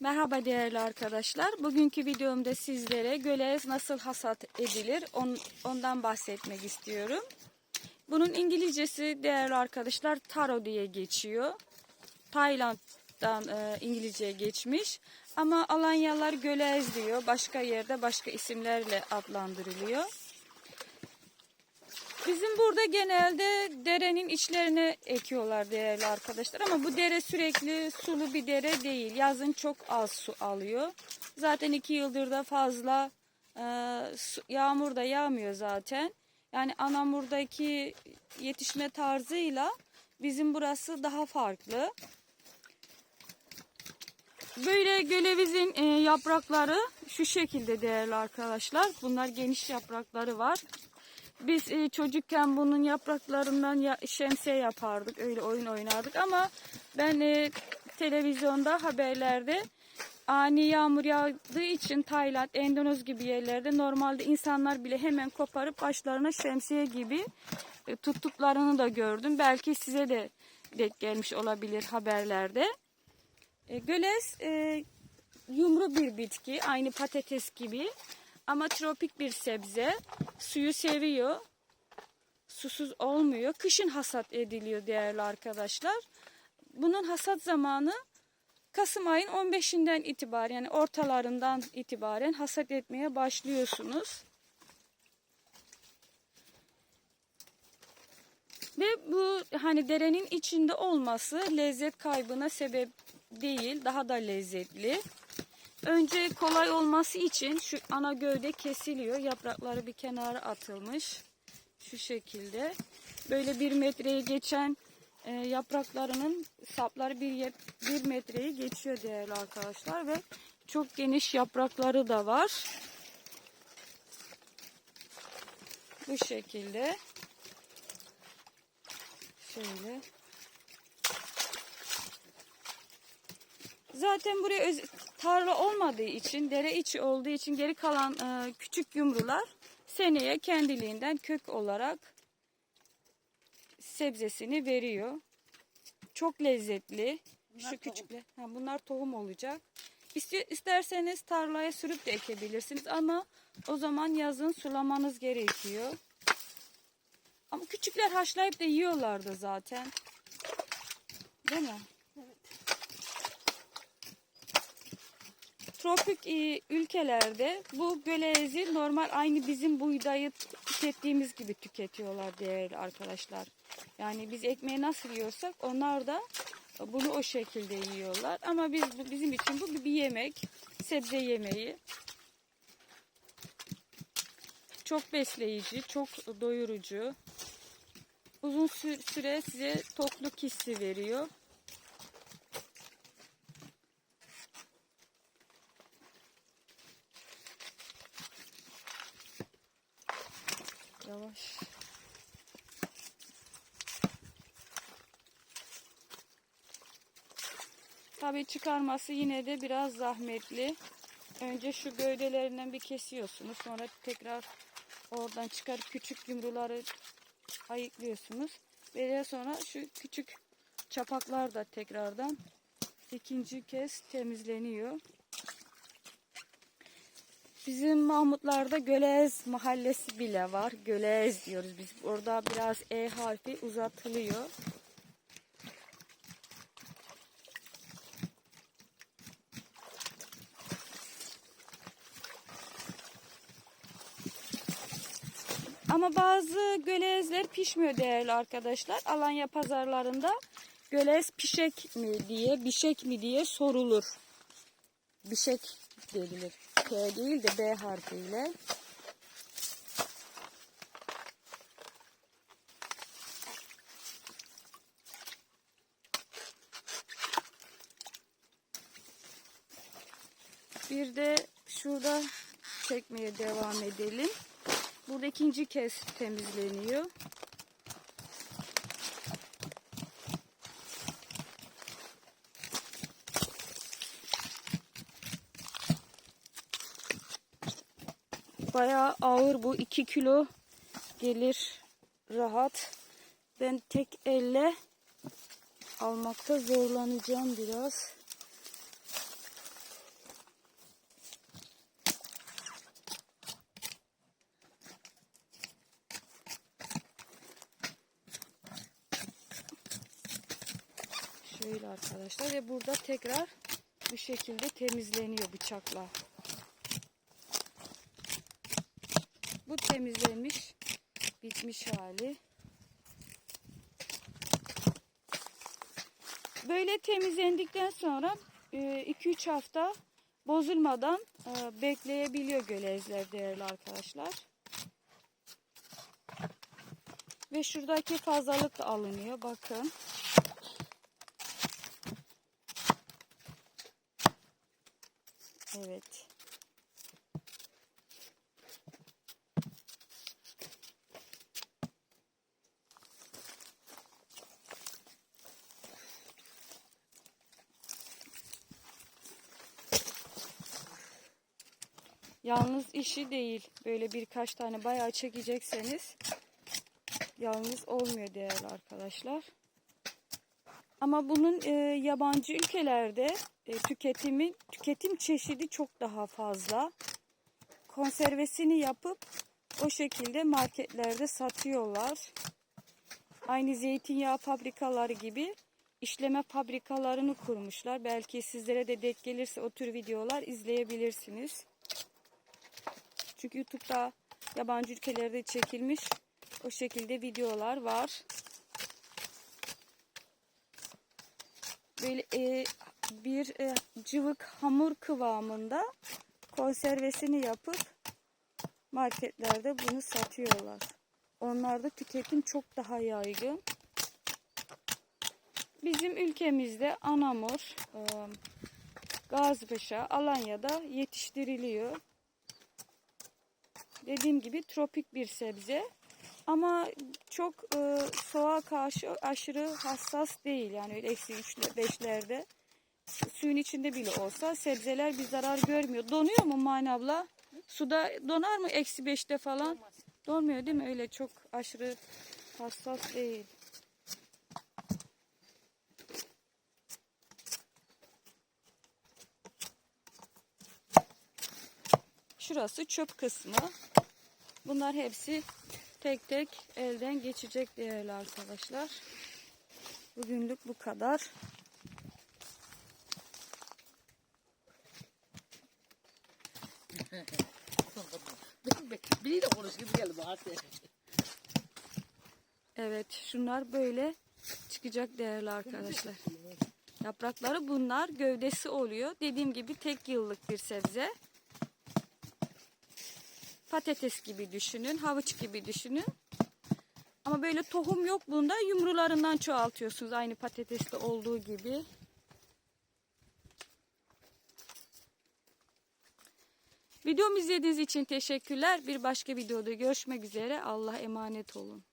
Merhaba değerli arkadaşlar. Bugünkü videomda sizlere gölez nasıl hasat edilir on- ondan bahsetmek istiyorum. Bunun İngilizcesi değerli arkadaşlar taro diye geçiyor. Tayland'dan e, İngilizceye geçmiş. Ama Alanyalılar gölez diyor. Başka yerde başka isimlerle adlandırılıyor. Bizim burada genelde derenin içlerine ekiyorlar değerli arkadaşlar. Ama bu dere sürekli sulu bir dere değil. Yazın çok az su alıyor. Zaten iki yıldır da fazla e, yağmur da yağmıyor zaten. Yani Anamur'daki yetişme tarzıyla bizim burası daha farklı. Böyle gölevizin e, yaprakları şu şekilde değerli arkadaşlar. Bunlar geniş yaprakları var. Biz e, çocukken bunun yapraklarından ya, şemsiye yapardık. Öyle oyun oynardık ama ben e, televizyonda haberlerde ani yağmur yağdığı için Tayland, Endonez gibi yerlerde normalde insanlar bile hemen koparıp başlarına şemsiye gibi e, tuttuklarını da gördüm. Belki size de denk gelmiş olabilir haberlerde. E, gölez e, yumru bir bitki, aynı patates gibi ama tropik bir sebze. Suyu seviyor. Susuz olmuyor. Kışın hasat ediliyor değerli arkadaşlar. Bunun hasat zamanı Kasım ayın 15'inden itibaren yani ortalarından itibaren hasat etmeye başlıyorsunuz. Ve bu hani derenin içinde olması lezzet kaybına sebep değil, daha da lezzetli. Önce kolay olması için şu ana gövde kesiliyor. Yaprakları bir kenara atılmış. Şu şekilde. Böyle bir metreyi geçen e, yapraklarının sapları bir, bir metreyi geçiyor değerli arkadaşlar. Ve çok geniş yaprakları da var. Bu şekilde. Şöyle. Zaten buraya öz- tarla olmadığı için, dere içi olduğu için geri kalan e, küçük yumrular seneye kendiliğinden kök olarak sebzesini veriyor. Çok lezzetli. Şu küçükler. Ha, bunlar tohum olacak. İste- İsterseniz tarlaya sürüp de ekebilirsiniz ama o zaman yazın sulamanız gerekiyor. Ama küçükler haşlayıp da yiyorlardı zaten. Değil mi? Tropik e, ülkelerde bu gölezi normal aynı bizim buğdayı tükettiğimiz gibi tüketiyorlar değerli arkadaşlar. Yani biz ekmeği nasıl yiyorsak onlar da bunu o şekilde yiyorlar. Ama biz bizim için bu bir yemek, sebze yemeği. Çok besleyici, çok doyurucu. Uzun sü- süre size tokluk hissi veriyor. Yavaş. Tabii çıkarması yine de biraz zahmetli. Önce şu gövdelerinden bir kesiyorsunuz. Sonra tekrar oradan çıkarıp küçük yumruları ayıklıyorsunuz. Ve daha sonra şu küçük çapaklar da tekrardan ikinci kez temizleniyor. Bizim Mahmutlar'da Gölez mahallesi bile var. Gölez diyoruz biz. Orada biraz E harfi uzatılıyor. Ama bazı gölezler pişmiyor değerli arkadaşlar. Alanya pazarlarında gölez pişek mi diye, bişek mi diye sorulur. Bişek denilir. K değil de B harfiyle. Bir de şurada çekmeye devam edelim. Burada ikinci kez temizleniyor. Bayağı ağır bu. 2 kilo gelir rahat. Ben tek elle almakta zorlanacağım biraz. Şöyle arkadaşlar ve burada tekrar bu şekilde temizleniyor bıçakla. Bu temizlenmiş bitmiş hali. Böyle temizlendikten sonra 2-3 hafta bozulmadan e, bekleyebiliyor gölezler değerli arkadaşlar. Ve şuradaki fazlalık da alınıyor. Bakın. Evet. Yalnız işi değil. Böyle birkaç tane bayağı çekecekseniz yalnız olmuyor değerli arkadaşlar. Ama bunun e, yabancı ülkelerde e, tüketimi tüketim çeşidi çok daha fazla. Konservesini yapıp o şekilde marketlerde satıyorlar. Aynı zeytinyağı fabrikaları gibi işleme fabrikalarını kurmuşlar. Belki sizlere de denk gelirse o tür videolar izleyebilirsiniz. Çünkü YouTube'da yabancı ülkelerde çekilmiş o şekilde videolar var. Böyle e, bir e, cıvık hamur kıvamında konservesini yapıp marketlerde bunu satıyorlar. Onlarda tüketim çok daha yaygın. Bizim ülkemizde anamur, e, Gazipaşa, Alanya'da yetiştiriliyor. Dediğim gibi tropik bir sebze. Ama çok e, soğuğa karşı aşırı hassas değil. Yani eksi 3 5'lerde. Suyun içinde bile olsa sebzeler bir zarar görmüyor. Donuyor mu Mani abla? Suda donar mı eksi 5'te falan? Donmuyor değil mi? Öyle çok aşırı hassas değil. Şurası çöp kısmı. Bunlar hepsi tek tek elden geçecek değerli arkadaşlar. Bugünlük bu kadar. Biriyle konuş gibi geldi. Evet şunlar böyle çıkacak değerli arkadaşlar. Yaprakları bunlar gövdesi oluyor. Dediğim gibi tek yıllık bir sebze. Patates gibi düşünün, havuç gibi düşünün. Ama böyle tohum yok bunda. Yumrularından çoğaltıyorsunuz aynı patateste olduğu gibi. Videomu izlediğiniz için teşekkürler. Bir başka videoda görüşmek üzere. Allah emanet olun.